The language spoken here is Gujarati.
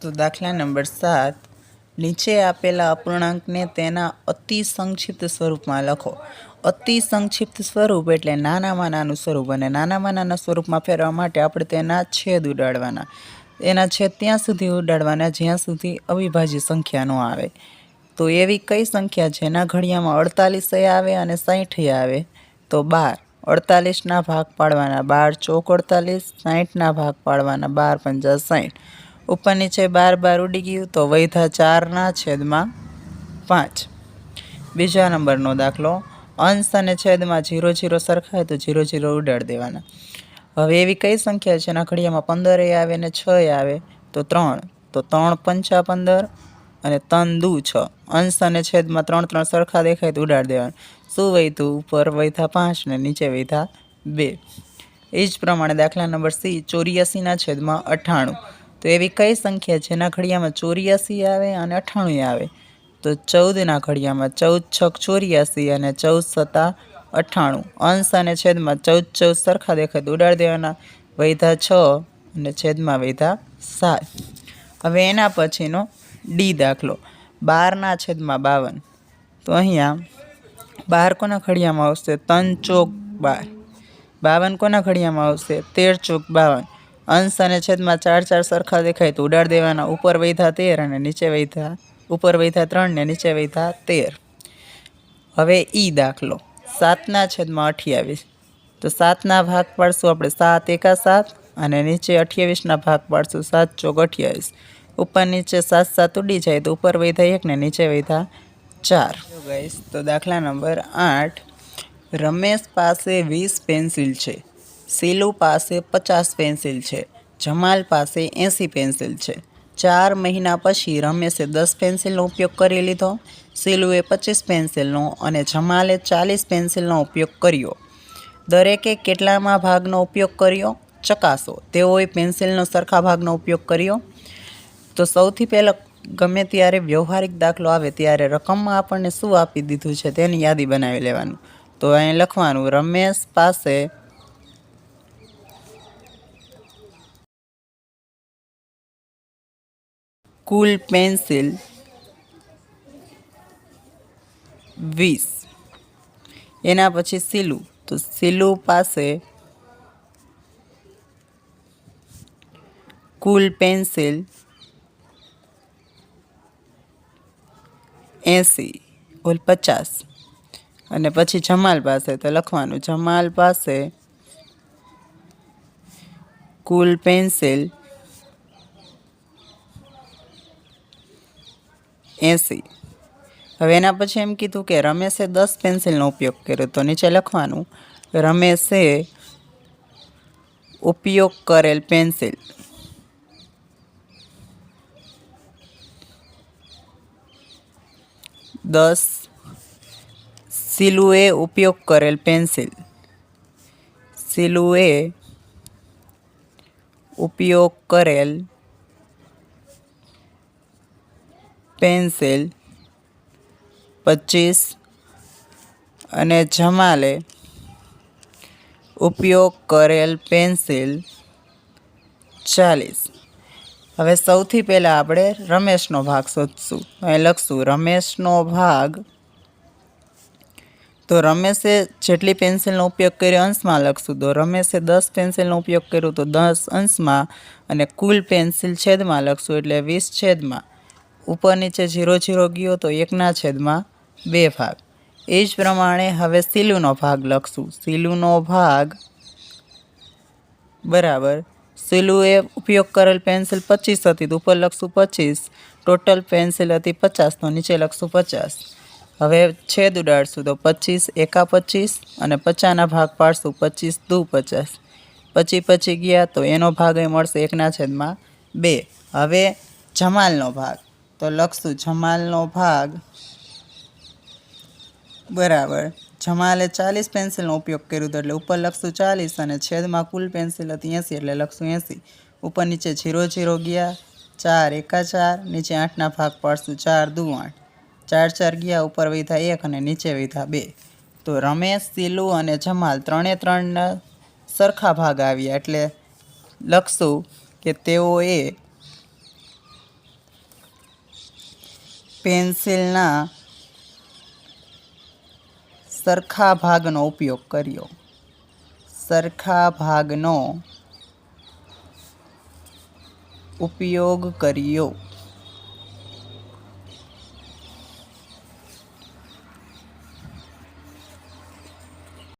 તો દાખલા નંબર સાત. નીચે આપેલા અપૂર્ણાંકને તેના અતિ સંક્ષિપ્ત સ્વરૂપમાં લખો. અતિ સંક્ષિપ્ત સ્વરૂપ એટલે નાનામાં નાનું સ્વરૂપ અને નાનામાં નાના સ્વરૂપમાં ફેરવા માટે આપણે તેના છેદ ઉડાડવાના. એના છેદ ત્યાં સુધી ઉડાડવાના, જ્યાં સુધી અવિભાજ્ય સંખ્યા ન આવે. તો એવી કઈ સંખ્યા જેના ઘડિયામાં અડતાલીસ આવે અને સાહીઠ આવે? તો બાર. અડતાલીસના ભાગ પાડવાના બાર ચોક અડતાલીસ સાહીઠના ભાગ પાડવાના બાર પંચા સાહીઠ ઉપર નીચે બાર બાર ઉડી ગયું તો વૈધા ચારના છેદમાં પાંચ. બીજા નંબરનો દાખલો, અંશ અને છેદમાં જીરો જીરો સરખાય તો જીરો જીરો ઉડાડી દેવાના. હવે એવી કઈ સંખ્યા છે? એના ઘડિયામાં પંદર આવે ને છ એ આવે તો ત્રણ. તો ત્રણ પંચા પંદર અને તન દુ છ. અંશ અને છેદમાં ત્રણ ત્રણ સરખા દેખાય તો ઉડાડી દેવાનું. શું વૈધું? ઉપર વૈધા પાંચ ને નીચે વૈધા બે. એ જ પ્રમાણે દાખલા નંબર સી ચોર્યાસીના છેદમાં અઠ્ઠાણું તો એવી કઈ સંખ્યા જેના ઘડિયામાં ચોર્યાસી આવે અને અઠ્ઠાણું આવે. તો ચૌદના ઘડિયામાં ચૌદ છક ચોર્યાસી અને ચૌદ સત્તા અઠ્ઠાણું. અંશ અને છેદમાં ચૌદ ચૌદ સરખા દેખાય ઉડાડી દેવાના. વૈધા છ અને છેદમાં વૈધા સાત. હવે એના પછીનો ડી દાખલો. બારના છેદમાં બાવન. તો અહીંયા બાર કોના ઘડિયામાં આવશે? તન ચોક બાર. બાવન કોના ઘડિયામાં આવશે? તેર ચોક બાવન. અંશ અને છેદમાં ચાર ચાર સરખા દેખાય તો ઉડાડ દેવાના. ઉપર વૈધા તેર અને નીચે વૈધા, ઉપર વૈધા ત્રણ ને નીચે વૈધા તેર. હવે ઈ દાખલો. સાતના છેદમાં અઠ્યાવીસ. તો સાતના ભાગ પાડશું આપણે સાત એકા સાત અને નીચે અઠ્યાવીસના ભાગ પાડશું સાત ચોક અઠ્યાવીસ. ઉપર નીચે સાત સાત ઉડી જાય તો ઉપર વૈધા એક ને નીચે વૈધા ચાર. ગઈશ તો દાખલા નંબર આઠ. રમેશ પાસે વીસ પેન્સિલ છે. સીલુ પાસે પચાસ પેન્સિલ છે, જમાલ પાસે એંસી પેન્સિલ છે. ચાર મહિના પછી રમેશે દસ પેન્સિલનો ઉપયોગ કરી લીધો, સીલુએ પચીસ પેન્સિલનો અને જમાલે ચાલીસ પેન્સિલનો ઉપયોગ કર્યો. દરેકે કેટલામાં ભાગનો ઉપયોગ કર્યો? ચકાસો. તેઓએ પેન્સિલનો સરખા ભાગનો ઉપયોગ કર્યો? તો સૌથી પહેલાં ગમે ત્યારે વ્યવહારિક દાખલો આવે ત્યારે રકમમાં આપણને શું આપી દીધું છે તેની યાદી બનાવી લેવાનું. તો અહીં લખવાનું, રમેશ પાસે કુલ પેન્સિલ વીસ એના પછી સીલું. તો સીલું પાસે કુલ પેન્સિલ એંસી, ઓલ પચાસ. અને પછી જમાલ પાસે તો લખવાનું, જમાલ પાસે કુલ પેન્સિલ એંસી. હવે એના પછી એમ કીધું કે રમેશે દસ પેન્સિલનો ઉપયોગ કર્યો તો નીચે લખવાનું, રમેશે ઉપયોગ કરેલ પેન્સિલ. દસ સિલુએ ઉપયોગ કરેલ પેન્સિલ. સિલુએ ઉપયોગ કરેલ પેન્સિલ, પચીસ અને જમાલે ઉપયોગ કરેલ પેન્સિલ ચાલીસ. હવે સૌથી પહેલાં આપણે રમેશનો ભાગ શોધશું. અહીં લખશું, રમેશનો ભાગ. તો રમેશે જેટલી પેન્સિલનો ઉપયોગ કર્યો અંશમાં લખશું. તો રમેશે દસ પેન્સિલનો ઉપયોગ કર્યો તો દસ અંશમાં અને કુલ પેન્સિલ છેદમાં લખશું એટલે વીસ છેદમાં. ઉપર નીચે ઝીરો ઝીરો ગયો તો એકના છેદમાં બે ભાગ. એ જ પ્રમાણે હવે સીલુનો ભાગ લખશું. સીલુનો ભાગ બરાબર. સીલુએ ઉપયોગ કરેલ પેન્સિલ પચીસ હતી, તો ઉપર લખશું પચીસ. ટોટલ પેન્સિલ હતી પચાસ, તો નીચે લખશું પચાસ. હવે છેદ ઉડાડશું, તો પચીસ, એકા પચીસ અને પચાસના ભાગ પાડશું, પચીસ, દુ પચાસ. પચી પચી ગયા તો એનો ભાગ એ મળશે એકના છેદમાં બે. હવે જમાલનો ભાગ. તો લખશું જમાલનો ભાગ. બરાબર. જમાલે ચાલીસ પેન્સિલનો ઉપયોગ કર્યો હતો એટલે ઉપર લખશું ચાલીસ અને છેદમાં કુલ પેન્સિલ હતી એંસી એટલે લખશું એંસી. ઉપર નીચે ઝીરો ઝીરો ગયા, ચાર એકા ચાર, નીચે આઠના ભાગ પાડશું, ચાર દુ આઠ. ચાર ચાર ગયા, ઉપર વૈધા એક અને નીચે વૈધા બે. તો રમેશ સિલુ અને જમાલ ત્રણે ત્રણના સરખા ભાગ આવ્યા એટલે લખશું કે તેઓએ પેન્સિલના સરખા ભાગનો ઉપયોગ કર્યો. સરખા ભાગનો ઉપયોગ કર્યો.